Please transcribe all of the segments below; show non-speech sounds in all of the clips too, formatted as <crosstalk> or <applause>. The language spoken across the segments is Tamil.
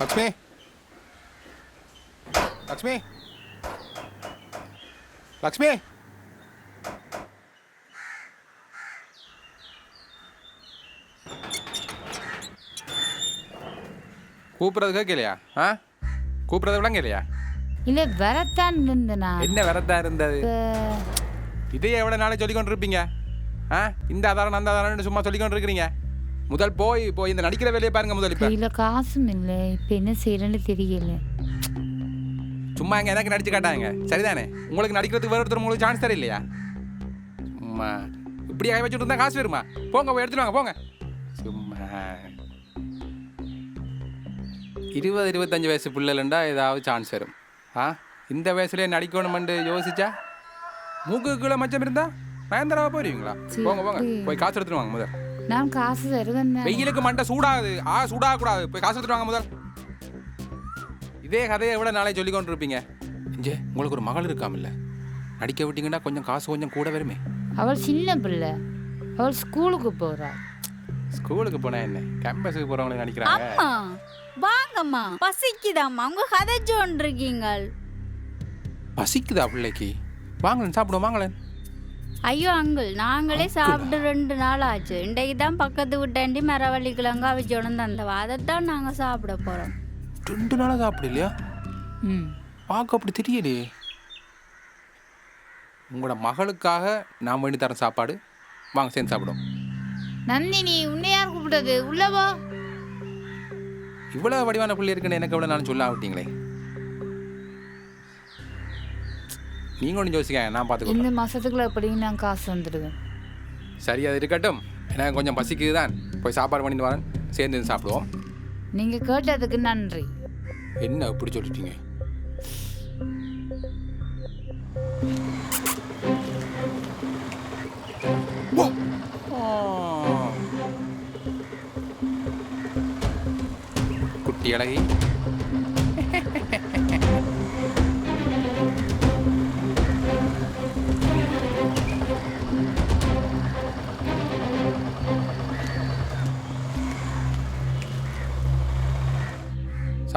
லக்ஷ்மி. லக்ஷ்மி. லக்ஷ்மி. கூப்பிட்றது கேட்கலையா ஆ? கூப்பிட்றது விளங்க இல்லையா? இல்ல வரத்தான் இருந்தனா என்ன வரதா இருந்தது? இப்ப இதையே எவ்வளோ நாளே சொல்லிக்கொண்டு இருப்பீங்க ஆ? இந்த ஆதாரம் அந்த ஆதாரம்னு சும்மா சொல்லிக்கொண்டு இருக்கிறீங்க முதல் போய் போய் இந்த நடிக்கிற வேலையை பாருங்க முதல் இப்போ. கையில காசும் இல்ல. இப்ப என்ன செய்யறேன்னு தெரியல. சும்மா இங்கே எனக்கு நடிச்சு காட்டாங்க. சரிதானே? உங்களுக்கு நடிக்கிறதுக்கு வேறு ஒருத்தர் உங்களுக்கு சான்ஸ் தர இல்லையா சும்மா. இப்படி ஆகி வச்சுட்டு இருந்தா காசு வருமா போங்க போய் எடுத்துட்டு வாங்க போங்க. சும்மா. இருபது இருபத்தஞ்சு வயசு பிள்ளைலண்டா ஏதாவது சான்ஸ் வரும். ஆ? இந்த வயசுலேயே நடிக்கணுமென்று யோசிச்சா? மூக்கு கீழே மச்சம் இருந்தா? நயன்தராவா போயிருவீங்களா? போங்க போங்க. போய் காசு எடுத்துட்டு வாங்க முதல். நான் காசு தருவேன் வெயிலுக்கு மண்டை சூடாகுது. ஆ சூடாகக்கூடாது. போய் காசு எடுத்துட்டு வாங்க முதல். இதே கதையை எவ்வளோ நாளை சொல்லி கொண்டு இருப்பீங்க இங்கே உங்களுக்கு ஒரு மகள் இருக்காமல்ல. நடிக்க விட்டீங்கன்னா கொஞ்சம் காசு கொஞ்சம் கூட வருமே. அவள் சின்ன பிள்ளை. அவள் ஸ்கூலுக்கு போறா. ஸ்கூலுக்கு போனா என்ன? கேம்பஸுக்கு போறவங்களுக்கு நடிக்கிறாங்க அம்மா வாங்கம்மா. பசிக்குதாம்மா. உங்க கதைச்சோன் இருக்கீங்க பசிக்குதா பிள்ளைக்கு? வாங்கலன் சாப்பிடுவோம் வாங்கலன் ஐயோ அங்கிள் நாங்களே சாப்பிட்டு ரெண்டு நாள் ஆச்சு இன்றைக்கு தான் பக்கத்து வீட்டாண்டி மரவள்ளி கிழங்கு அவிச்சோன்னு தந்தவா அதைத்தான் நாங்கள் சாப்பிட போகிறோம் ரெண்டு நாளாக சாப்பிடு இல்லையா ம். பார்க்க அப்படி தெரியலையே. உங்களோட மகளுக்காக நான் வேண்டி தரேன் சாப்பாடு. வாங்க சேர்ந்து சாப்பிடுவோம். நந்தினி உன்னை யார் கூப்பிட்டது? உள்ள போ. இவ்வளோ வடிவான பிள்ளை இருக்குன்னு எனக்கு எவ்வளோ நான் சொல்ல விட்டீங்களே? நீங்கள் ஒன்றும் யோசிக்காங்க நான் பார்த்துக்கோ இந்த மாசத்துக்குள்ள எப்படியும் நான் காசு வந்துடுவேன். சரி அது இருக்கட்டும். எனக்கு கொஞ்சம் பசிக்குது தான் போய் சாப்பாடு பண்ணிட்டு வரேன். சேர்ந்து சாப்பிடுவோம். நீங்க கேட்டதுக்கு நன்றி. என்ன இப்படி சொல்லிட்டீங்க. குட்டி அழகி.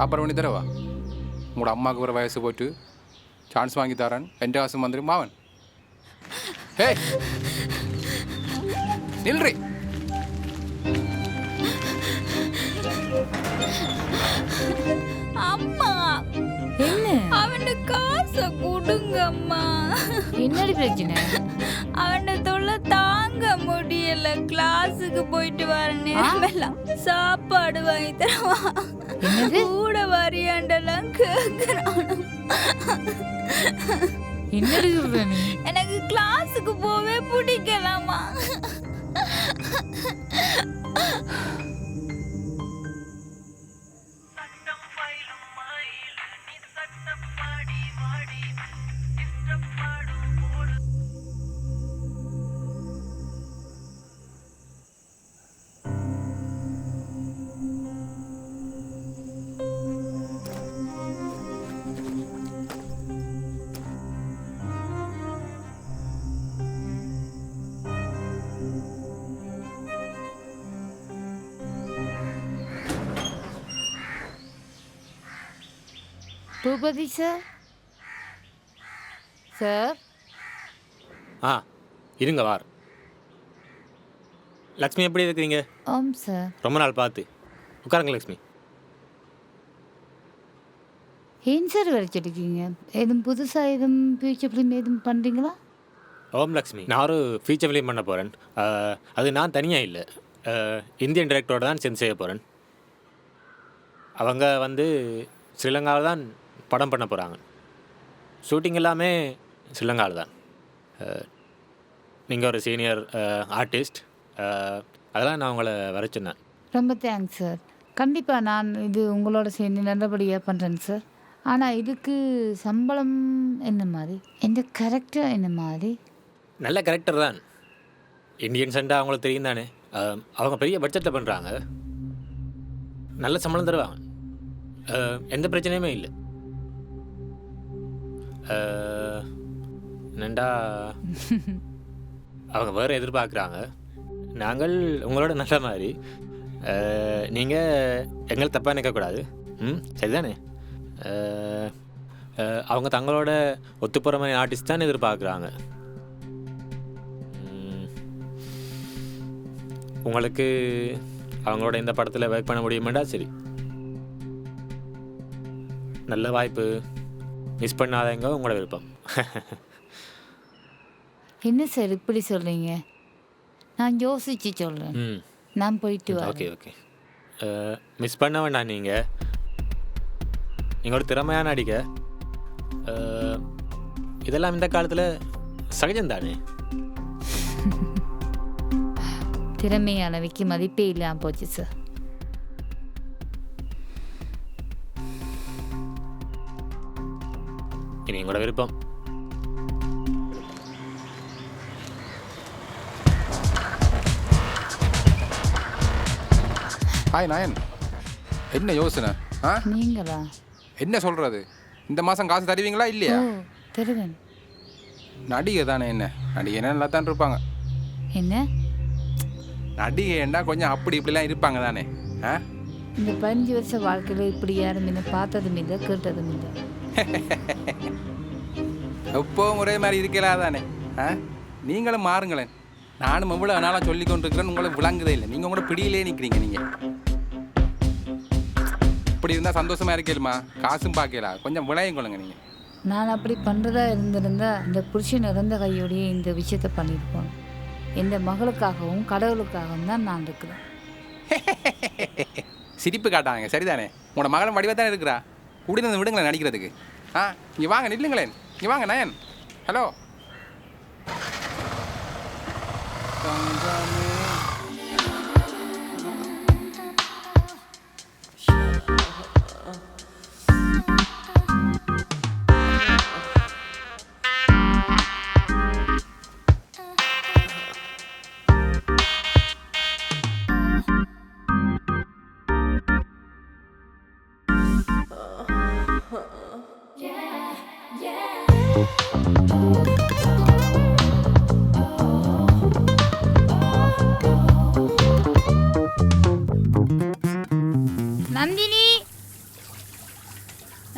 சாப்பாடு பண்ணி தரவா உங்களோட அம்மாவுக்கு ஒரு வயசு போட்டு சான்ஸ் வாங்கி தரேன் எந்த காசு வந்துடும் மாவன் ஹே நில்றி அம்மா என்ன அவன் காசை கொடுங்க அம்மா என்னடி பிரச்சனை அவன் தொல்லை தாங்க முடியல கிளாஸுக்கு போயிட்டு வர நேரமெல்லாம் சாப்பாடு வாங்கி தரவா வரியாண்டெல்லாம் கேட்குறான் என்னடி சொல்ற நீ? எனக்கு கிளாஸுக்கு போவே பிடிக்கலாமா பூபதி சார்? சார்? ஆ இருங்க வார். லக்ஷ்மி எப்படி இருக்கிறீங்க? ஆம் சார். ரொம்ப நாள் பார்த்து. உட்காருங்க லக்ஷ்மி. ஏன் சார் வரைச்சிருக்கீங்க எதுவும் புதுசாக எதுவும் ஃபியூச்சர் ஃபிலிம் எதுவும் பண்ணுறீங்களா ஓம் லக்ஷ்மி. நான் ஒரு ஃபீச்சர் ஃபிலிம் பண்ண போகிறேன் அது நான் தனியாக இல்லை. இந்தியன் டைரக்டரோட தான் சேர்ந்து செய்ய போகிறேன் அவங்க வந்து ஸ்ரீலங்காவில் தான் படம் பண்ண போகிறாங்க ஷூட்டிங் எல்லாமே ஸ்ரீலங்காவில் தான். நீங்கள் ஒரு சீனியர் ஆர்டிஸ்ட் அதெல்லாம் நான் உங்களை வர சொன்னேன் ரொம்ப தேங்க்ஸ் சார் கண்டிப்பாக நான் இது உங்களோட சேர்ந்து நல்லபடியாக பண்ணுறேன் சார் ஆனால் இதுக்கு சம்பளம் என்ன மாதிரி? இந்த கரெக்டாக என்ன மாதிரி? நல்ல கேரக்டர் தான். இந்தியன் சண்டா அவங்களுக்கு தெரியும் தானே. அவங்க பெரிய பட்ஜெட்டில் பண்ணுறாங்க நல்ல சம்பளம் தருவாங்க. எந்த பிரச்சனையுமே இல்லை. என்னண்டா? <laughs> அவங்க வேறு எதிர்பார்க்குறாங்க. நாங்கள் உங்களோட நல்ல மாதிரி. நீங்கள் எங்களை தப்பாக நினைக்கக்கூடாது. ம் சரிதானே? அவங்க தங்களோட ஒத்துப்போகிற மாதிரி ஆர்டிஸ்ட் தான் எதிர்பார்க்குறாங்க. உங்களுக்கு அவங்களோட இந்த படத்தில் ஒர்க் பண்ண முடியுமாண்டா? சரி. நல்ல வாய்ப்பு. மிஸ் பண்ணாதவங்க உங்களோட விருப்பம். என்ன சார் இப்படி சொல்கிறீங்க நான் யோசிச்சு சொல்கிறேன் ம். நான் போயிட்டு வரேன். Okay okay. மிஸ் பண்ண வேண்டாம் நீங்கள் நீங்கள் ஒரு திறமையான அஹ், இதெல்லாம் இந்த காலத்தில் சகஜம் தானே? <laughs> திறமையானவைக்கு மதிப்பே இல்லாமல் போச்சு சார். இனி உங்களோட விருப்பம். ஹாய் நாயன் என்ன யோசனை? ஆ? நீங்களா? என்ன சொல்கிறது இந்த மாதம் காசு தருவீங்களா ஓ இல்லையா தருவேன். நடிகை தானே என்ன? நடிகை நல்லா தான் இருப்பாங்க. என்ன? நடிகைன்னா கொஞ்சம் அப்படி இப்படிலாம் இருப்பாங்க தானே? ஆ? இந்த பதினஞ்சு வருஷ வாழ்க்கையில் இப்படி யாரும் என்ன பார்த்ததும் இல்லை கேட்டதும் இல்லை. <laughs> எப்போவும் ஒரே மாதிரி இருக்கலாம் தானே ஆ? நீங்களும் மாறுங்களேன். நானும் எவ்வளோ நாளாக சொல்லி கொண்டிருக்கிறேன் உங்களை விளங்குதே இல்லை. நீங்கள் கூட பிடியிலே நிற்கிறீங்க நீங்கள் இப்படி இருந்தால் சந்தோஷமா இருக்கலுமா காசும் பார்க்கலா கொஞ்சம் விளையும் கொள்ளுங்க நீங்கள் நான் அப்படி பண்ணுறதா இருந்திருந்தா இந்த புருஷன் இறந்த கையோடையே இந்த விஷயத்த பண்ணியிருப்போம். எந்த மகளுக்காகவும் கடவுளுக்காகவும் தான் நான் இருக்கிறேன். <laughs> சிரிப்பு காட்டாங்க சரிதானே? உங்களோட மகளும் வடிவாக தானே இருக்கிறா? கூடி விடுங்களேன் நடிக்கிறதுக்கு. ஆ இங்கே வாங்க நில்லுங்களேன். இங்கே வாங்க நயன். ஹலோ.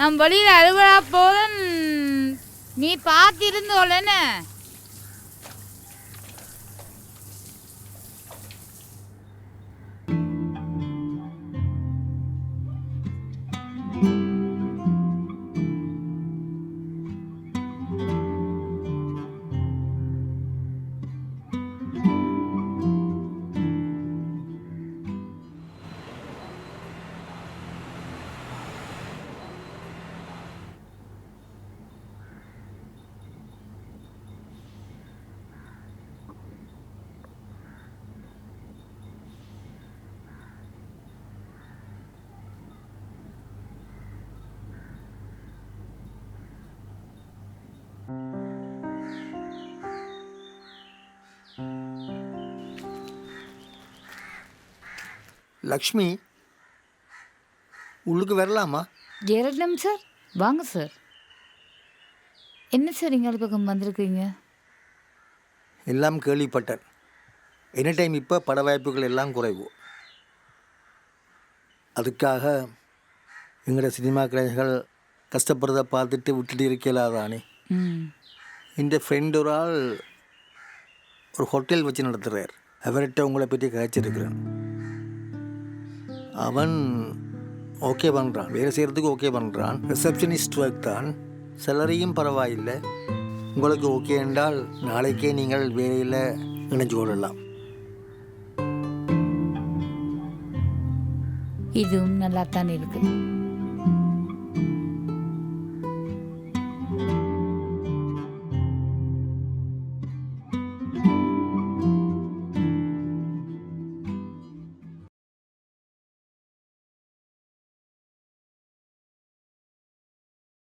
நான் வழியில் அலுவலா போதன் நீ பார்த்திருந்தோலன்னு லக்ஷ்மி உள்ளுக்கு வரலாமா? ஜெரட்னம் சார் வாங்க சார். என்ன சார் எங்கள் பக்கம் வந்திருக்கீங்க? எல்லாம் கேள்விப்பட்டேன். எனி டைம் இப்போ பட வாய்ப்புகள் எல்லாம் குறைவு. அதுக்காக எங்களோட சினிமா கலைஞர்கள் கஷ்டப்படுறத பார்த்துட்டு விட்டுட்டு இருக்கலாதானே இந்த ஃப்ரெண்ட் ஒரு ஆள் ஒரு ஹோட்டல் வச்சு நடத்துகிறார் அவர்கிட்ட உங்களை பற்றி கழிச்சிருக்கிறேன் அவன் ஓகே பண்ணுறான் வேலை செய்கிறதுக்கு ஓகே பண்ணுறான் ரிசப்ஷனிஸ்ட் ஒர்க் தான். சிலரையும் பரவாயில்லை. உங்களுக்கு ஓகே என்றால் நாளைக்கே நீங்கள் வேலையில் இணைஞ்சு கொள்ளலாம். இதுவும் நல்லா தான் இருக்குது